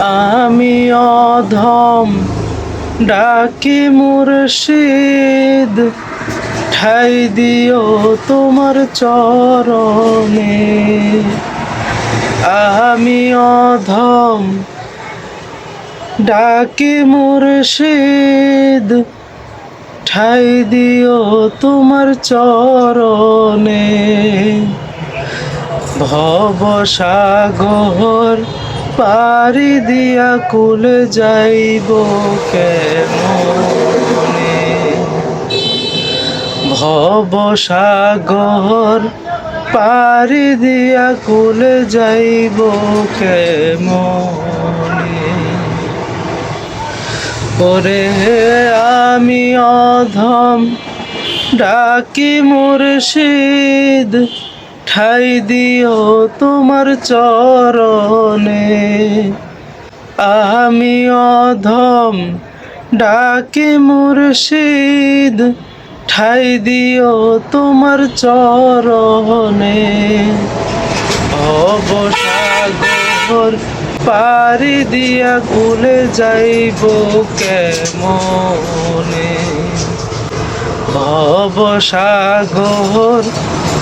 আমি অধম ডাকি মুর্শিদ, ঠাই দিও তোমার চরণে। আমি অধম ডাকি মুর্শিদ, ঠাই দিও তোমার চরণে। ভব সাগর পারি দিয়া কুল যাইব কেমনে? ভব সাগর পারি দিয়া কুল যাইব কেমনে? ওরে আমি অধম ডাকি মুর্শিদ ঠাই দিও তোমার চরণে। আমি অধম ডাকি মুর্শিদ, ঠাই দিও তোমার চরণে। অবসাগর পারি দিয়া কুলে যাইব কেমনে? ভবসাগর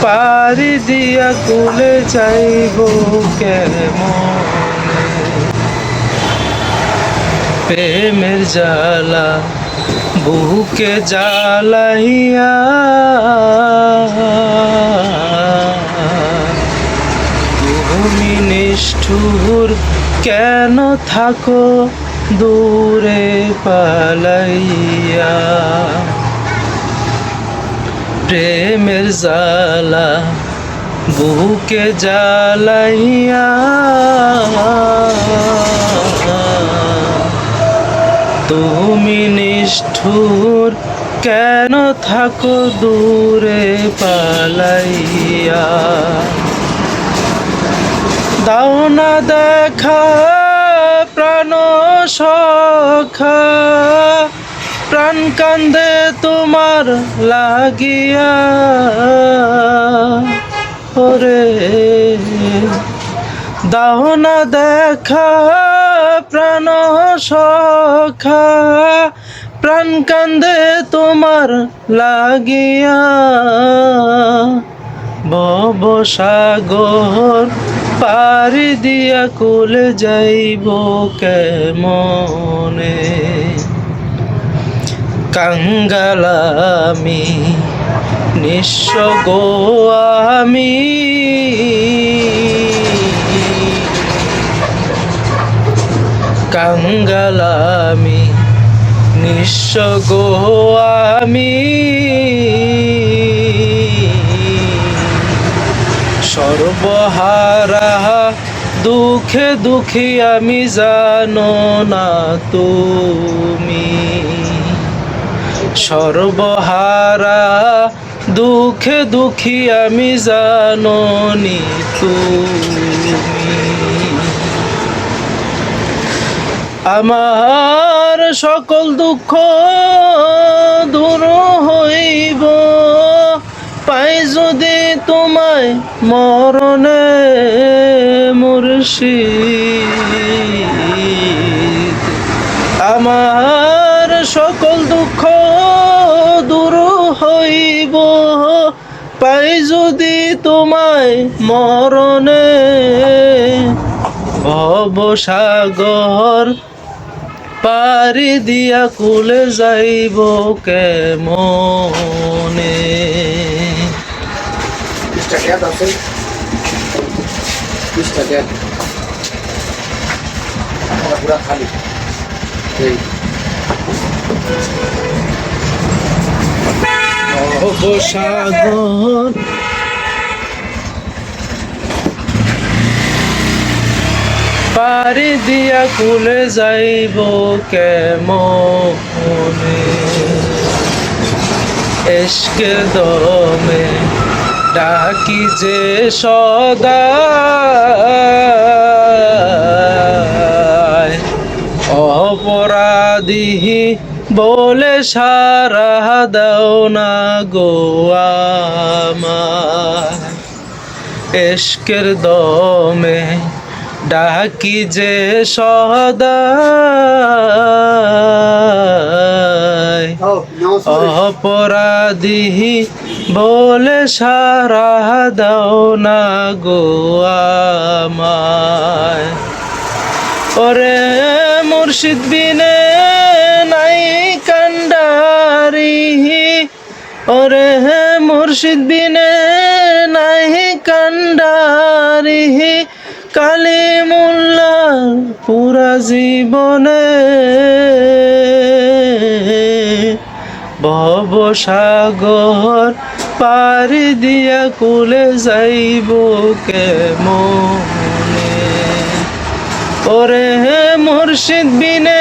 পারি দিয়া কুলে যাইব কেমনে? প্রেমের জ্বালা, বুকে জ্বালাইয়া। তুমি নিষ্ঠুর কেন থাকো দূরে পালাইয়া? প্রেমের জ্বালা, বুকে জ্বালাইয়া। তুমি নিষ্ঠুর, কেন থাকো দূরে পালাইয়া? দাও না দেখা, প্রাণ সখা। প্রাণ কান্দে তোমার লাগিয়া। ওরে, দাও না দেখা প্রাণ সখা। প্রাণ কান্দে তোমার লাগিয়া। ভব সাগর পারি দিয়া কুল যাইব কেমনে? কাঙ্গালামি, নিঃস্ব গো আমি। কাঙ্গালামি, নিঃস্ব গো আমি। সর্বহারা দুঃখে দুঃখী আমি জানো না তুমি। সর্বহারা, দুঃখে দুঃখী আমি জানো নি তুমি। আমার সকল দুঃখ দূর হইব। পাই যদি তোমায় মরণে মুর্শিদ। আমার পাই যদি তোমায় মরণে। ভবসাগর পারি দিয়া কুলে যাইব কেমনে? পুরা খালি। এই ভবসাগর পারি দিয়া কুলে যাইব কেমনে? এসকে দমে ডাকি যে সদা। অপরাধী বলে সারা দাও না গো আমার। এশকের দমে ডাকি যে সদা অপরাধী বলে সারা দাও না গো আমায়। ওরে মুর্শিদ বিনে মুর্শিদ বিনে নাই কান্ডারি কালী মোল্লার পুরা জীবনে। ভব সাগর পারি দিয়া কুলে যাইব কে মনে ওরে মুর্শিদ বিনে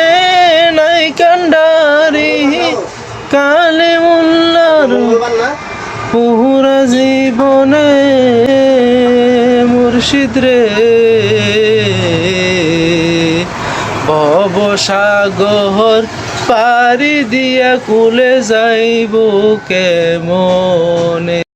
পুরা জীবনে মুর্শিদ রে। ভব সাগর পারি দিয়া কুলে যাইব কে মনে